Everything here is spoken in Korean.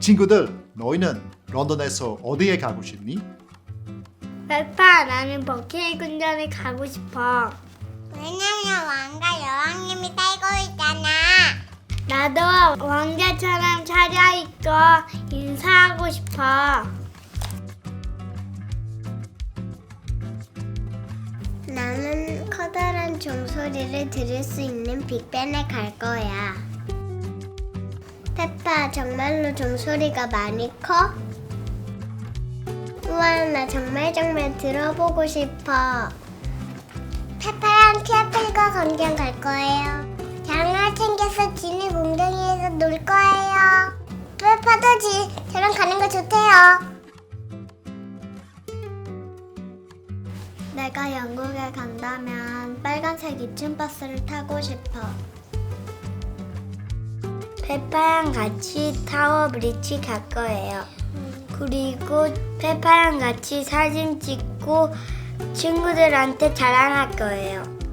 친구들, 너희는 런던에서 어디에 가고 싶니? 페파 나는 버킷 군전에 가고 싶어. 왜냐면 왕가 여왕님이 살고 있잖아. 나도 왕자처럼 차려입고 인사하고 싶어. 나는 커다란 종소리를 들을 수 있는 빅벤에 갈 거야. 페파, 정말로 종소리가 많이 커? 우와, 나 정말 정말 들어보고 싶어. 페파랑 피아필과 광장 갈 거예요. 장화 챙겨서 지니 공댕이에서 놀 거예요. 페파도 지, 저랑 가는 거 좋대요. 내가 영국에 간다면 빨간색 2층 버스를 타고 싶어. 페파랑 같이 타워 브릿지 갈 거예요. 그리고 페파랑 같이 사진 찍고 친구들한테 자랑할 거예요.